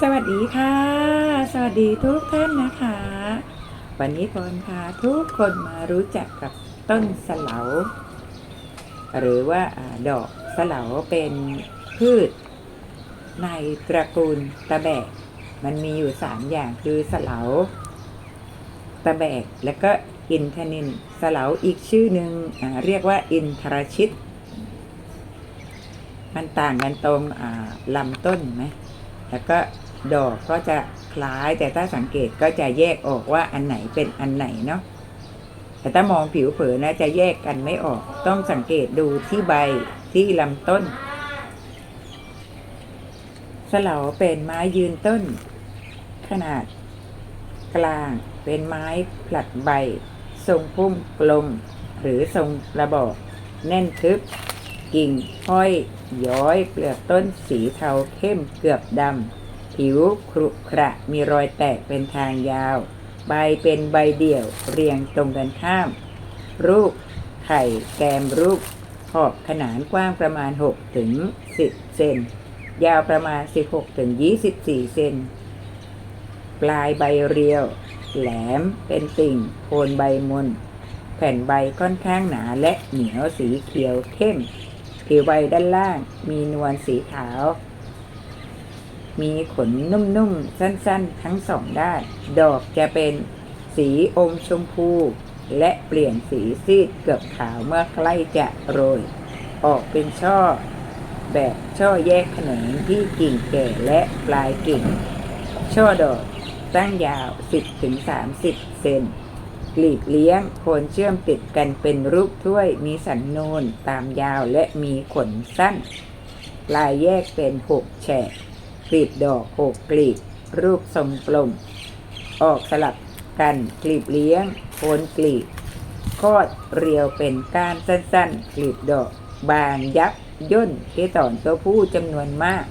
สวัสดีค่ะ สวัสดีทุกท่านนะคะ วันนี้พรพาทุกคนมารู้จักกับต้นสลาหรือว่าดอกสลาเป็นพืช ในตระกูลตะแบก มันมีอยู่สามอย่างคือสลาตะแบกและก็อินทนินสลาอีกชื่อหนึ่งเรียกว่าอินทรชิต มันต่างกันตรงลำต้นไหมแล้วก็ ดอกก็จะคล้ายแต่ถ้าสังเกตก็จะแยกออกว่าอันไหนเป็นอันไหนเนาะแต่ถ้ามองผิวเผินนะจะแยกกันไม่ออก ต้องสังเกตดูที่ใบที่ลำต้น สลาเป็นไม้ยืนต้น ขนาด กลางเป็นไม้ผลัดใบ ทรงพุ่มกลม หรือทรงระบอก แน่นทึบ กิ่งห้อยย้อยเปลือกต้นสีเทาเข้มเกือบดำ ผิวครุขระมีรอยแตกเป็นทางยาว ใบเป็นใบเดี่ยวเรียงตรงกันข้าม รูปไข่แกมรูปขอบขนานกว้างประมาณ 6 ถึง 10 เซน ยาวประมาณ 16 ถึง 24 เซน ปลายใบเรียว แหลมเป็นติ่งโคนใบมน แผ่นใบค่อนข้างหนาและเหนียวสีเขียวเข้ม ผิวใบด้านล่างมีนวลสีขาว มีขนนุ่มๆ สั้นๆ ทั้งสองด้าน ดอกจะเป็นสีอมชมพู และเปลี่ยนสีซีดเกือบขาวเมื่อใกล้จะโรย ออกเป็นช่อ แบบช่อแยกแขนงที่กิ่งแก่และปลายกิ่ง ช่อดอกตั้งยาว 10-30 เซนกลีบเลี้ยงโคนเชื่อมติดกันเป็นรูปถ้วย มีสันนูนตามยาวและมีขนสั้นปลายแยกเป็นหกแฉก ลีบดอกหกกลีบ รูปทรงกลม ออกสลับกันกลีบเลี้ยงโคนกลีบคอดเรียวเป็นก้านสั้นๆ กลีบดอก บางยับย่นเกสรตัวผู้จำนวนมาก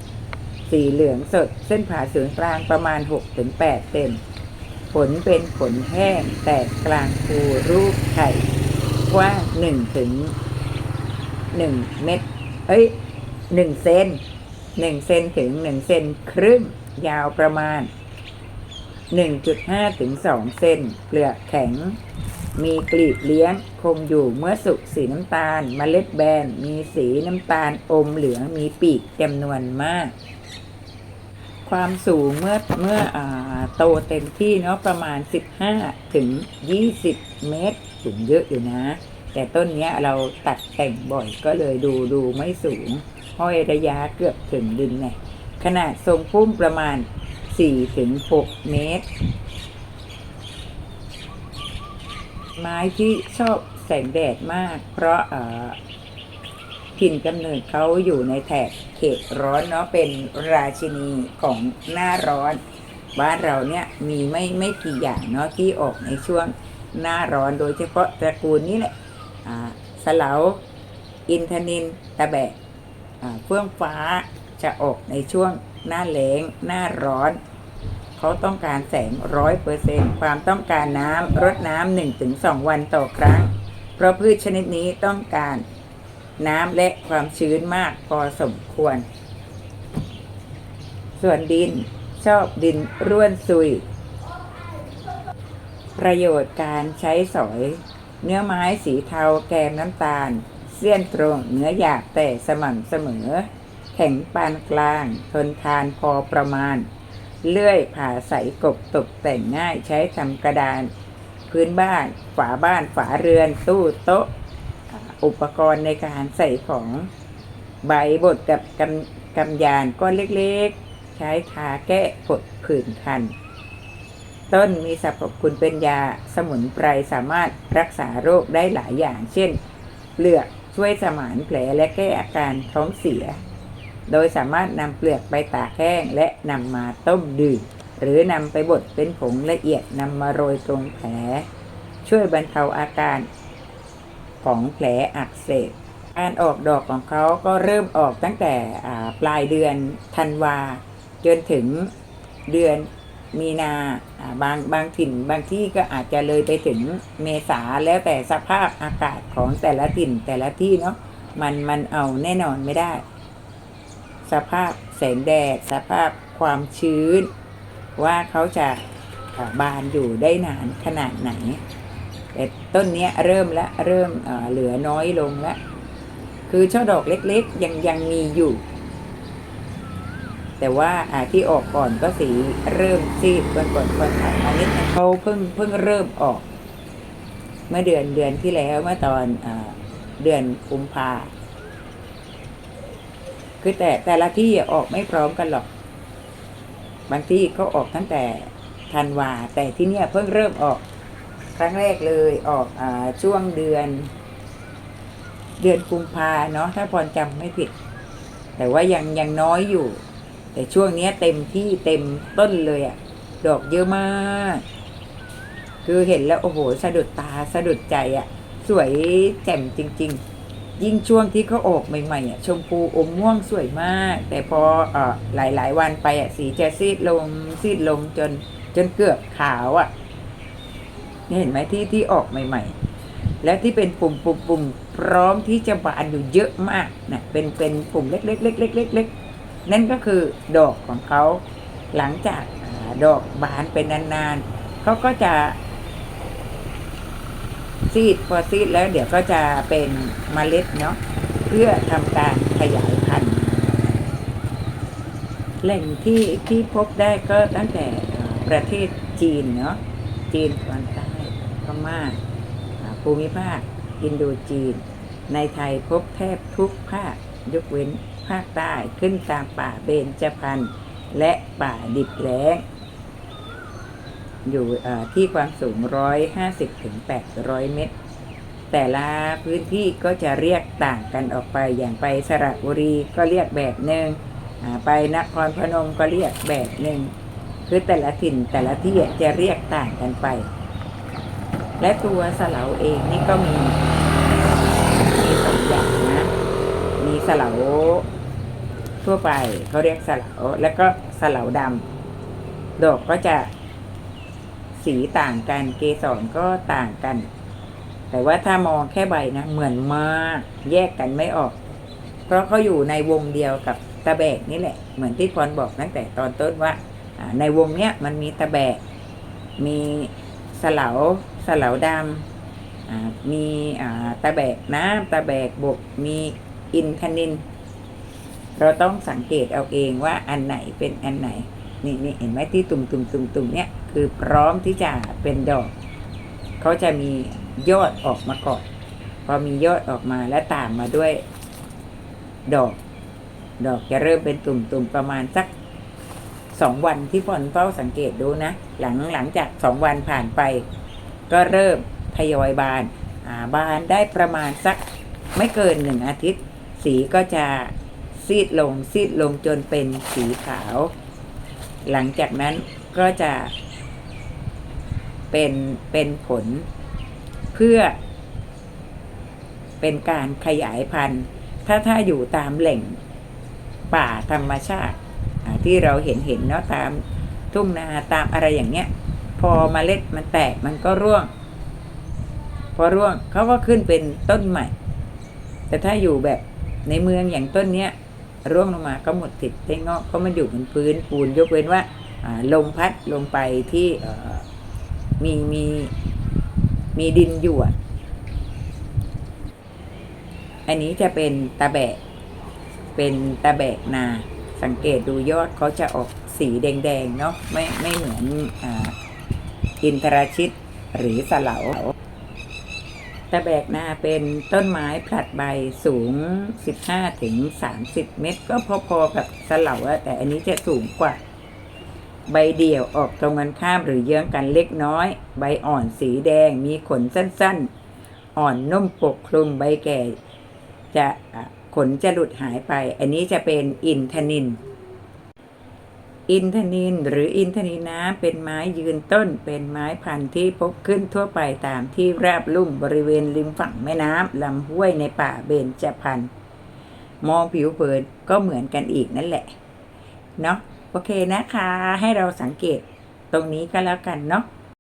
สีเหลืองสดเส้นผ่าศูนย์กลางประมาณ 6-8เซนผลเป็นผลแห้งแตกกลางภูรูปไข่กว้างหนึ่งถึงหนึ่งเม็ดเอ้ยหนึ่งเซน หนึ่งเซนถึงหนึ่งเซนครึ่ง ยาวประมาณ 1.5ถึง2เซนเปลือกแข็ง มีกลีบเลี้ยงคงอยู่เมื่อสุกสีน้ำตาลเมล็ดแบน มีสีน้ำตาลอมเหลืองมีปีกจำนวนมาก ความสูงเมื่อเมื่ออโตเต็มที่เนาะประมาณ 15 ถึง 20 เมตรสูงเยอะอยู่นะ แต่ต้นนี้เราตัดแต่งบ่อยก็เลยดูดูไม่สูง ห้อยระยะเกือบถึงดินเนขนาดทรงพุ่มประมาณ4ถึง6เมตร ไม้ที่ชอบแสงแดดมาก เพราะเออถิ่นกำเนิดเขาอยู่ในแถบเขตร้อนเนาะเป็นราชินีของหน้าร้อน บ้านเราเนี่ยมีไม่ไม่กี่อย่างเนาะที่ออกในช่วงหน้าร้อนโดยเฉพาะตระกูลนี้แหละสะเหลา อินทนินตะแบกอ่ เฟื่องฟ้าจะออกในช่วงหน้าแล้งหน้าร้อน เขาต้องการแสงร้อยเปอร์เซนความต้องการน้ำรดน้ำหนึ่งถึงสองวันต่อครั้ง เพราะพืชชนิดนี้ต้องการน้ำและความชื้นมากพอสมควร ส่วนดินชอบดินร่วนซุย ประโยชน์การใช้สอย เนื้อไม้สีเทาแกมน้ำตาล เสี้ยนตรงเนื้อหยาบแต่สม่ำเสมอ แข็งปานกลาง ทนทานพอประมาณ เลื่อยผ่าใสกบตกแต่งง่ายใช้ทำกระดาน พื้นบ้านฝาบ้านฝาเรือนตู้โต๊ะ อุปกรณ์ในการใส่ของใบบดกับกำกำยานก้อนเล็กๆ ใช้ทาแก้ผดผื่นคัน ต้นมีสรรพคุณเป็นยาสมุนไพรสามารถรักษาโรคได้หลายอย่างเช่นเปลือก ช่วยสมานแผลและแก้อาการท้องเสีย โดยสามารถนำเปลือกไปตากแห้งและนำมาต้มดื่ม หรือนำไปบดเป็นผงละเอียดนำมาโรยตรงแผล ช่วยบรรเทาอาการของแผลอักเสบการออกดอกของเขาก็เริ่มออกตั้งแต่ปลายเดือนธันวาจนถึงเดือน มีนาบางบางถิ่นบางที่ก็อาจจะเลยไปถึงเมษาแล้วแต่สภาพอากาศของแต่ละถิ่นแต่ละที่เนาะมันมันเอาแน่นอนไม่ได้ สภาพแสงแดด สภาพความชื้น ว่าเขาจะบานอยู่ได้นานขนาดไหน แต่ต้นนี้เริ่มละเริ่มเอ่อเหลือน้อยลงละคือช่อดอกเล็กๆยังยังมีอยู่ แต่ว่าอ่าที่ออกก่อนก็สีเริ่มซีดก่อนก่อนก่อนอะอันนี้เขาเพิ่งเพิ่งเริ่มออก เมื่อเดือนเดือนที่แล้วเมื่อตอนอาเดือนกุมภาคือแต่แต่ละที่ออกไม่พร้อมกันหรอก บางที่ก็ออกตั้งแต่ธันวา แต่ที่เนี่ยเพิ่งเริ่มออก ครั้งแรกเลยออกอช่วงเดือน เดือนกุมภาเนาะถ้าพรจำไม่ผิด แต่ว่ายังยังน้อยอยู่ แต่ช่วงนี้เต็มที่เต็มต้นเลยอะดอกเยอะมาก คือเห็นแล้วโอ้โหสะดุดตาสะดุดใจอะสวยแจ่มจริง ๆ ยิ่งช่วงที่เขาออกใหม่ๆอะชมพูอมม่วงสวยมาก แต่พอเอ่อหลายๆ วันไปอะสีจะซีดลงซีดลงจนจนเกือบขาวอะนี่เห็นไหมที่ที่ออกใหม่ ๆและที่เป็นปุ่มปุ่มปุ่มพร้อมที่จะบานอยู่เยอะมากนะเป็นเป็นปุ่มเล็กๆเล็กๆเล็กๆ นั่นก็คือดอกของเขาหลังจากอดอกบานเป็นนานๆเขาก็จะ ซีดพอซีดแล้วเดี๋ยวก็จะเป็นเมล็ดเนาะเพื่อทำการขยายพันธุ์แหล่งที่ที่พบได้ก็ตั้งแต่ประเทศจีนเนาะจีนตอนใต้พม่าภูมิภาค อินโดจีน ในไทยพบแทบทุกภาคยกเว้น ภาคใต้ขึ้นตามป่าเบญจพรรณและป่าดิบแล้ง อยู่ที่ความสูง 150ถึง800 เมตร แต่ละพื้นที่ก็จะเรียกต่างกันออกไปอย่างไปสระบุรีก็เรียกแบบหนึ่งไปนครพนมก็เรียกแบบหนึ่งคือแต่ละถิ่นแต่ละที่จะเรียกต่างกันไป และตัวสะเหลาเองนี่ก็มีมีสองอย่างนะ มีสเลาทั่วไปเขาเรียกสเลาแล้วก็สเลาดำดอกก็จะสีต่างกันเกสรก็ต่างกัน แต่ว่าถ้ามองแค่ใบนะเหมือนมากแยกกันไม่ออก เพราะเขาอยู่ในวงเดียวกับตะแบกนี่แหละ เหมือนที่พรบอกตั้งแต่ตอนต้นว่า ในวงเนี้ยมันมีตะแบก มีสเลาสเลาดำมีอ่าตะแบกน้ำตะแบกบกมี อินทนิน เราต้องสังเกตเอาเองว่าอันไหนเป็นอันไหน นี่นี่เห็นไหมที่ตุ่มตุ่มตุ่มตุ่มเนี่ยคือพร้อมที่จะเป็นดอก เขาจะมียอดออกมาก่อน พอมียอดออกมาแล้วตามมาด้วยดอก ดอกจะเริ่มเป็นตุ่มตุ่มประมาณสักสองวันที่พอนเฝ้าสังเกตดูนะ หลังหลังจากสองวันผ่านไป ก็เริ่มทยอยบานอ่าบานได้ประมาณสักไม่เกินหนึ่งอาทิตย์ สีก็จะซีดลงซีดลงจนเป็นสีขาว หลังจากนั้นก็จะเป็นเป็นผลเพื่อ เป็นการขยายพันธุ์ ถ้าถ้าอยู่ตามแหล่งป่าธรรมชาติที่เราเห็นเห็นเนาะตามทุ่งนาตามอะไรอย่างเงี้ย พอมเมล็ดมันแตกมันก็ร่วง พอร่วงเขาก็ขึ้นเป็นต้นใหม่ แต่ถ้าอยู่แบบ ในเมืองอย่างต้นเนี้ยร่วงลงมาก็หมดติดได้งอกเพราอยู่บนพื้นปูนยกเว้นว่าลมพัดลงไปที่มีมีมีดินอยู่อะอันนี้จะเป็นตะแบกเป็นตะแบกนา สังเกตดูยอดเขาจะออกสีแดงๆเนาะไม่ไม่เหมือนออินทราชิตหรือสะเหลา ตะแบกนาเป็นต้นไม้ผลัดใบสูง 15ถึง30 เมตร ก็พอๆกับสเหลาแต่อันนี้จะสูงกว่า ใบเดี่ยวออกตรงกันข้ามหรือเยื้องกันเล็กน้อย ใบอ่อนสีแดงมีขนสั้นๆ อ่อนนุ่มปกคลุมใบแก่ จะอะขนจะหลุดหายไป อันนี้จะเป็นอินทนิน อินทนินหรืออินทนิน้ำเป็นไม้ยืนต้น เป็นไม้พันธุ์ที่พบขึ้นทั่วไปตามที่ราบลุ่มบริเวณริมฝั่งแม่น้ำลำห้วยในป่าเบญจพรรณมองผิวเผินก็เหมือนกันอีกนั่นแหละ เนาะโอเคนะคะ ให้เราสังเกตตรงนี้ก็แล้วกันเนาะ